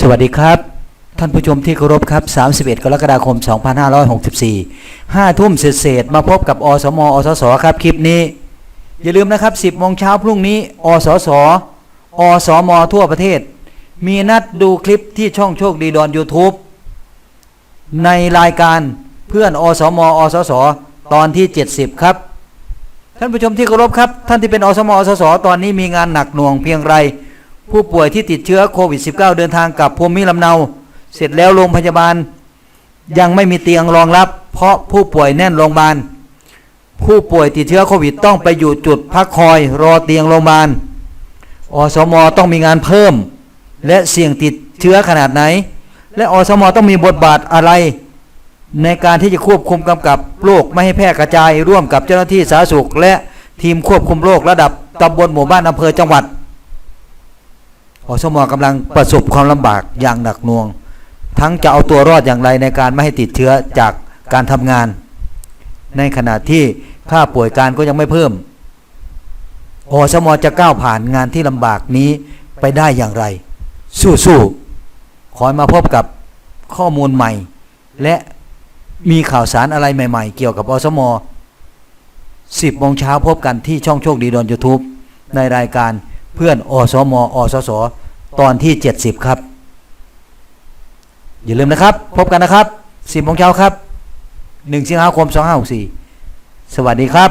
สวัสดีครับ ท่านผู้ชมที่เคารพครับ 31 กรกฎาคม 2564 5 ทุ่มเศษมาพบกับอสมอสสครับ คลิปนี้ อย่าลืมนะครับ 10โมงเช้าพรุ่งนี้ อสสอสมทั่วประเทศ มีนัดดูคลิปที่ช่องโชคดีดอน YouTube ในรายการเพื่อนอสมอสสตอนที่ 70 ครับ ท่านผู้ชมที่เคารพครับ ท่านที่เป็นอสมอสสตอนนี้มีงานหนักหน่วงเพียงไร ผู้ป่วยที่ติดเชื้อโควิด -19 เดินทางกลับภูมิลำเนา เสร็จแล้วโรงพยาบาล ยังไม่มีเตียงรองรับ เพราะผู้ป่วยแน่นโรงพยาบาล ผู้ป่วยติดเชื้อโควิดต้องไปอยู่จุดพักคอยรอเตียงโรงพยาบาลอสมต้องมีงานเพิ่ม และเสี่ยงติดเชื้อขนาดไหน และอสมต้องมีบทบาทอะไร ในการที่จะควบคุมกำกับโรคไม่ให้แพร่กระจายร่วมกับเจ้าหน้าที่สาธารณสุข และทีมควบคุมโรคระดับตำบลหมู่บ้านอำเภอจังหวัด อสมอกำลังประสบความลำบากอย่างหนักหน่วง ทั้งจะเอาตัวรอดอย่างไรในการไม่ให้ติดเชื้อจากการทำงาน ในขณะที่ค่าป่วยการก็ยังไม่เพิ่มอสมอจะก้าวผ่านงานที่ลำบากนี้ไปได้อย่างไร สู้ๆขอมาพบกับข้อมูลใหม่ และมีข่าวสารอะไรใหม่ ๆ เกี่ยวกับอสมอ10โมงเช้าพบกันที่ช่องโชคดีดอนยูทูบในรายการ เพื่อนอสมอสสตอนที่ 70 ครับ อย่าลืมนะครับ พบกันนะครับ10โมงเช้าครับ 1 สิงหาคม 2564 สวัสดีครับ